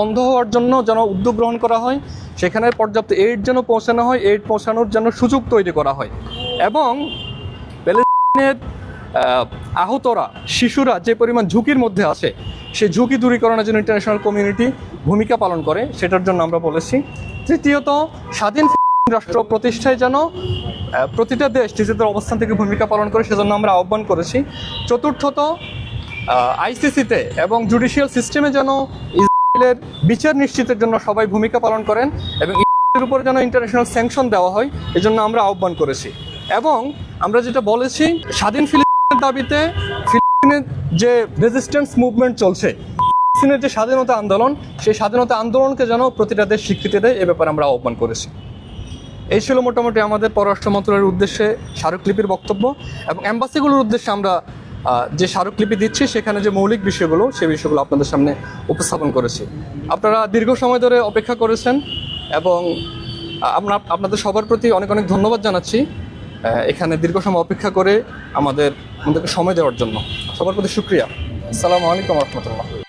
বন্ধ হওয়ার জন্য যেন উদ্যোগ গ্রহণ করা হয়, সেখানে পর্যাপ্ত এইড যেন পৌঁছানো হয় এইড পৌঁছানোর জন্য সুযোগ তৈরি করা হয়। এবং প্যালেস্টাইনের আহতরা, শিশুরা যে পরিমাণ ঝুঁকির মধ্যে আছে, সেই ঝুঁকি দূরীকরণের জন্য ইন্টারন্যাশনাল কমিউনিটি ভূমিকা পালন করে, সেটার জন্য আমরা বলেছি। তৃতীয়ত, স্বাধীন রাষ্ট্র প্রতিষ্ঠায় যেন প্রতিটা দেশ নিজেদের অবস্থান থেকে ভূমিকা পালন করে, সেজন্য আমরা আহ্বান করেছি। চতুর্থত আইসিসিতে এবং জুডিশিয়াল সিস্টেমে যেন বিচার নিশ্চিতের জন্য সবাই ভূমিকা পালন করেন এবং ইসরায়েলের উপর যেন ইন্টারন্যাশনাল স্যাংশন দেওয়া হয়, এজন্য আমরা আহ্বান করেছি। এবং আমরা যেটা বলেছি, স্বাধীন ফিলিস্তিনের দাবিতে ফিলিস্তিনের যে রেজিস্ট্যান্স মুভমেন্ট চলছে, ফিলিস্তিনের যে স্বাধীনতা আন্দোলন, সেই স্বাধীনতা আন্দোলনকে যেন প্রতিটা দেশ স্বীকৃতি দেয়, এ ব্যাপারে আমরা আহ্বান করেছি। এই ছিল মোটামুটি আমাদের পররাষ্ট্র মন্ত্রণালয়ের উদ্দেশ্যে স্মারকলিপির বক্তব্য এবং অ্যাম্বাসিগুলোর উদ্দেশ্যে আমরা যে স্মারকলিপি দিচ্ছি, সেখানে যে মৌলিক বিষয়গুলো, সেই বিষয়গুলো আপনাদের সামনে উপস্থাপন করেছি। আপনারা দীর্ঘ সময় ধরে অপেক্ষা করেছেন এবং আমরা আপনাদের সবার প্রতি অনেক অনেক ধন্যবাদ জানাচ্ছি। এখানে দীর্ঘ সময় অপেক্ষা করে আমাদের, আমাদেরকে সময় দেওয়ার জন্য। সবার প্রতি শুক্রিয়া। আসসালামু আলাইকুম রহমতুল্লাহ।